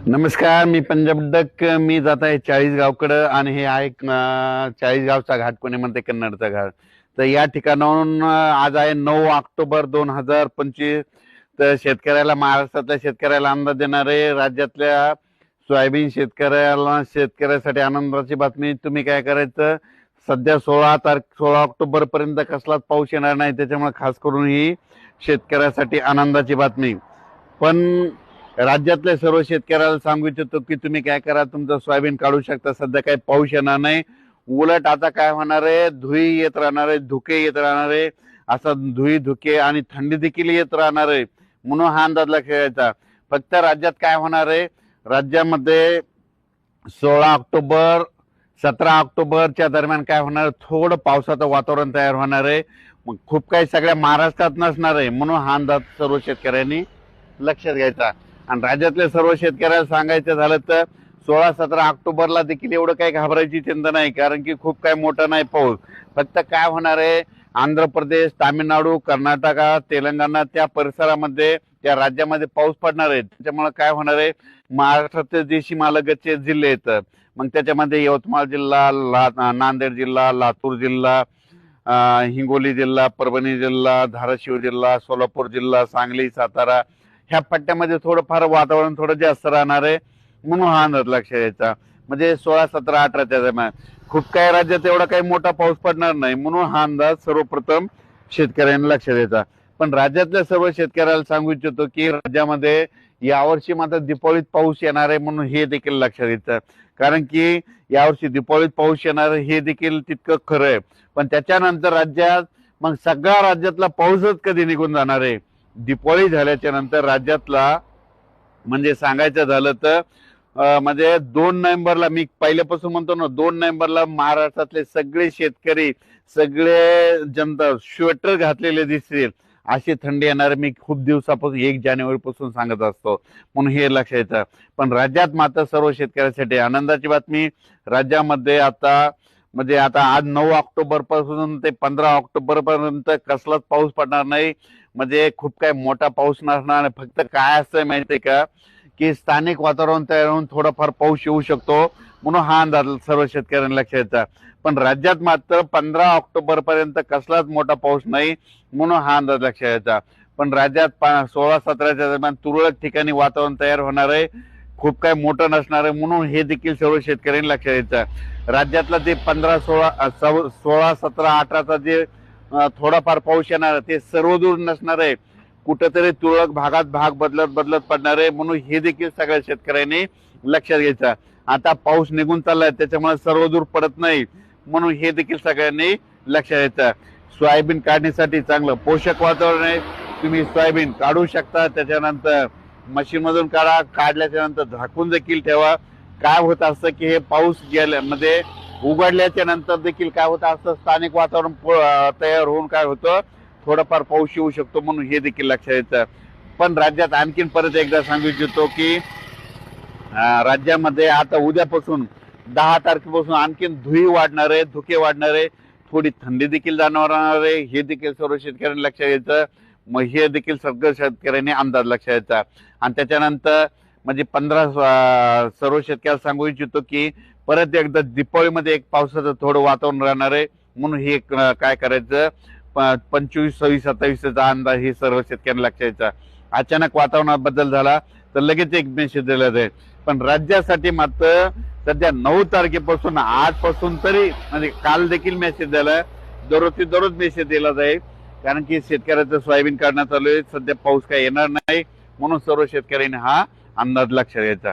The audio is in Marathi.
नमस्कार मी पंजाब डक मी जात आहे चाळीसगावकडं आणि हे आहे चाळीसगावचा घाट कोणी म्हणते कन्नडचा घाट. तर या ठिकाणाहून आज आहे नऊ ऑक्टोबर दोन हजार पंचवीस. तर शेतकऱ्याला महाराष्ट्रातल्या शेतकऱ्याला अंदाज देणारे राज्यातल्या सोयाबीन शेतकऱ्याला शेतकऱ्यासाठी आनंदाची बातमी. तुम्ही काय करायचं? सध्या सोळा तारख सोळा ऑक्टोबर पर्यंत कसलाच पाऊस येणार नाही. त्याच्यामुळे खास करून ही शेतकऱ्यासाठी आनंदाची बातमी. पण राज्यातल्या सर्व शेतकऱ्याला सांगू इच्छितो की तुम्ही काय करा तुमचं सोयाबीन काढू शकता. सध्या काही पाऊस येणार नाही. उलट आता काय होणार आहे? धुई येत राहणार आहे धुके येत राहणार आहे. असा धुई धुके आणि थंडी देखील येत राहणार आहे. म्हणून हा अंदाज लक्षात फक्त राज्यात काय होणार आहे? राज्यामध्ये सोळा ऑक्टोबर सतरा ऑक्टोबरच्या दरम्यान काय होणार? आहे? थोडं पावसाचं वातावरण तयार होणार आहे. मग खूप काही सगळ्या महाराष्ट्रात नसणार आहे. म्हणून हा अंदाज सर्व शेतकऱ्यांनी लक्षात घ्यायचा. आणि राज्यातल्या सर्व शेतकऱ्याला सांगायचं झालं तर सोळा सतरा ऑक्टोबरला देखील एवढं काही घाबरायची चिंता नाही कारण की खूप काही मोठा नाही पाऊस. फक्त काय होणार आहे आंध्र प्रदेश तामिळनाडू कर्नाटका तेलंगणा त्या परिसरामध्ये त्या राज्यामध्ये पाऊस पडणार आहे. त्याच्यामुळे काय होणार आहे महाराष्ट्रातील जे सीमालगतचे जिल्हे आहेत. मग त्याच्यामध्ये यवतमाळ जिल्हा ला नांदेड जिल्हा लातूर जिल्हा हिंगोली जिल्हा परभणी जिल्हा धाराशिव जिल्हा सोलापूर जिल्हा सांगली सातारा ह्या पट्ट्यामध्ये थोडंफार वातावरण थोडं जास्त राहणार आहे. म्हणून हा अंदाज लक्षात द्यायचा. म्हणजे सोळा सतरा अठराच्या दरम्यान खूप काही राज्यात एवढा काही मोठा पाऊस पडणार नाही. म्हणून हा अंदाज सर्वप्रथम शेतकऱ्यांनी लक्ष द्यायचा. पण राज्यातल्या सर्व शेतकऱ्याला सांगू इच्छितो की राज्यामध्ये यावर्षी मात्र दिपावलीत पाऊस येणार आहे म्हणून हे देखील लक्षात घ्यायचं कारण की यावर्षी दिपावलीत पाऊस येणार आहे हे देखील तितकं खरं आहे. पण त्याच्यानंतर राज्यात मग सगळ्या राज्यातला पाऊसच कधी निघून जाणार आहे? दिपाळी झाल्याच्यानंतर राज्यातला म्हणजे सांगायचं झालं तर म्हणजे दोन नोव्हेंबरला मी पहिल्यापासून म्हणतो ना दोन नोव्हेंबरला महाराष्ट्रातले सगळे शेतकरी सगळे जनता स्वेटर घातलेले दिसतील अशी थंडी येणार मी खूप दिवसापासून एक जानेवारी पासून सांगत असतो. म्हणून हे लक्ष येतं. पण राज्यात मात्र सर्व शेतकऱ्यांसाठी आनंदाची बातमी राज्यामध्ये आता म्हणजे आता आज नऊ ऑक्टोबरपासून ते पंधरा ऑक्टोबर पर्यंत कसलाच पाऊस पडणार नाही. म्हणजे खूप काही मोठा पाऊस नसणार फक्त काय असतं माहितीये का? की स्थानिक वातावरण तयार होऊन थोडाफार पाऊस येऊ शकतो म्हणून हा अंदाज सर्व शेतकऱ्यांना लक्षात येतात पण राज्यात मात्र पंधरा ऑक्टोबर पर्यंत कसलाच मोठा पाऊस नाही म्हणून हा अंदाज लक्षात यायचा पण राज्यात पा- सोळा सतराच्या दरम्यान तुरळक ठिकाणी वातावरण तयार होणार आहे. खूप काही मोठं नसणार आहे म्हणून हे देखील सर्व शेतकऱ्यांनी लक्षात यायचं राज्यातला जे पंधरा सोळा सोळा सतरा अठराचा जे थोडाफार पाऊस येणार आहे, ते सर्व दूर नसणार आहे. कुठंतरी तुरळक भागात भाग बदलत बदलत पडणार आहे. म्हणून हे देखील सगळ्या शेतकऱ्यांनी लक्षात घ्यायचं. आता पाऊस निघून चाललाय त्याच्यामुळे सर्व दूर पडत नाही. म्हणून हे देखील सगळ्यांनी लक्षात घ्यायचं. सोयाबीन काढण्यासाठी चांगलं पोषक वातावरण आहे. तुम्ही सोयाबीन काढू शकता. त्याच्यानंतर मशीनमधून काढा. काढल्याच्या नंतर झाकून देखील ठेवा. काय होत असतं की हे पाऊस गेल्यामध्ये उघडल्याच्या नंतर देखील काय होतं असं स्थानिक वातावरण तयार होऊन काय होतं थोडंफार पाऊस येऊ शकतो म्हणून हे देखील लक्षात येतं. पण राज्यात आणखीन परत एकदा सांगू इच्छितो की राज्यामध्ये आता उद्यापासून दहा तारखेपासून आणखीन धुई वाढणार आहे धुके वाढणार आहे थोडी थंडी देखील जाणवणार आहे हे देखील सर्व शेतकऱ्यांनी लक्षात घ्यायचं मग हे देखील सगळं शेतकऱ्यांनी अंदाज लक्षात घ्यायचा आणि त्याच्यानंतर म्हणजे पंधरा सर्व शेतकऱ्याला सांगू इच्छितो की परत एकदा दीपावलीमध्ये एक पावसाचं थोडं वातावरण राहणार आहे. म्हणून हे काय करायचं? पंचवीस सव्वीस सत्तावीसचा अंदाज हे सर्व शेतकऱ्यांना लक्षायचा अचानक वातावरणात बदल झाला तर लगेच एक मेसेज दिला जाईल. पण राज्यासाठी मात्र सध्या नऊ तारखेपासून आजपासून तरी म्हणजे काल देखील मेसेज दिला. दररोज दररोज मेसेज दिला जाईल. कारण की शेतकऱ्याचं सोयाबीन काढण्यात चालू आहे. सध्या पाऊस काय येणार नाही. म्हणून सर्व शेतकऱ्यांनी हा अंदाज लक्षात घ्यायचा.